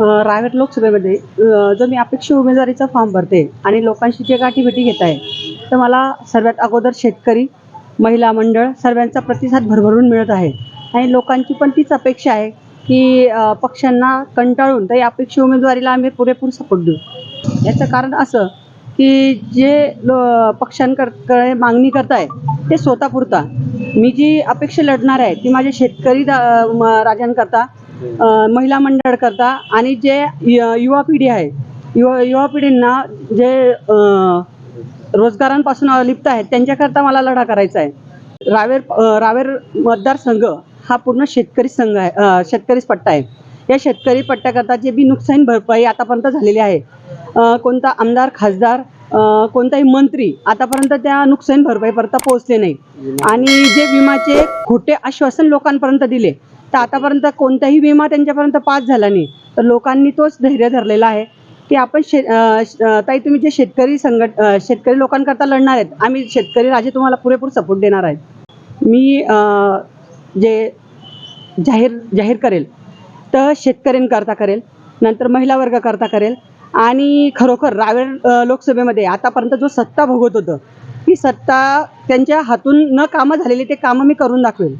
रायगड रावेर लोकसभेमध्ये जर जो मी अपेक्षा उमेदवारीचा फॉर्म भरते आणि लोकांशी जे गाठीभेटी घेत आहे तर मला सर्वात अगोदर शेतकरी महिला मंडळ सर्वांचा प्रतिसाद भरभरून मिळत आहे. आणि लोकांची पण तीच अपेक्षा आहे की पक्षांना कंटाळून तर या अपेक्षा उमेदवारीला आम्ही पुरेपूर सपोर्ट देऊ. याचं कारण असं की जे लो पक्षांकडे मागणी करत आहे ते स्वतःपुरता. मी जी अपेक्षा लढणार आहे ती माझ्या शेतकरी म- राजांकरता महिला मंडळ करता आणि जे युवा पिढी आहे युवा युवा पिढींना जे रोजगारांपासून अलिप्त आहेत त्यांच्याकरता मला लढा करायचा आहे. रावेर रावेर मतदारसंघ हा पूर्ण शेतकरी संघ आहे शेतकरीच पट्टा आहे. या शेतकरी पट्ट्याकरता जे बी नुकसान भरपाई आतापर्यंत झालेली आहे कोणता आमदार खासदार कोणताही मंत्री आतापर्यंत त्या नुकसान भरपाईपर्यंत पोहोचले नाही. आणि जे विमाचे खोटे आश्वासन लोकांपर्यंत दिले तर आतापर्यंत कोणताही विमा त्यांच्यापर्यंत पास झाला नाही. तर लोकांनी तोच धैर्य धरलेला आहे की आपण शे ताई तुम्ही जे शेतकरी संघट शेतकरी लोकांकरता लढणार आहेत आम्ही शेतकरी राजे तुम्हाला पुरेपूर सपोर्ट देणार आहेत. मी जे जाहीर जाहीर करेल तर शेतकऱ्यांकरता करेल नंतर महिला वर्गाकरता करेल आणि खरोखर रावेर लोकसभेमध्ये आतापर्यंत जो सत्ता भोगत होतं ती सत्ता त्यांच्या हातून न कामं झालेली ते कामं मी करून दाखवेल.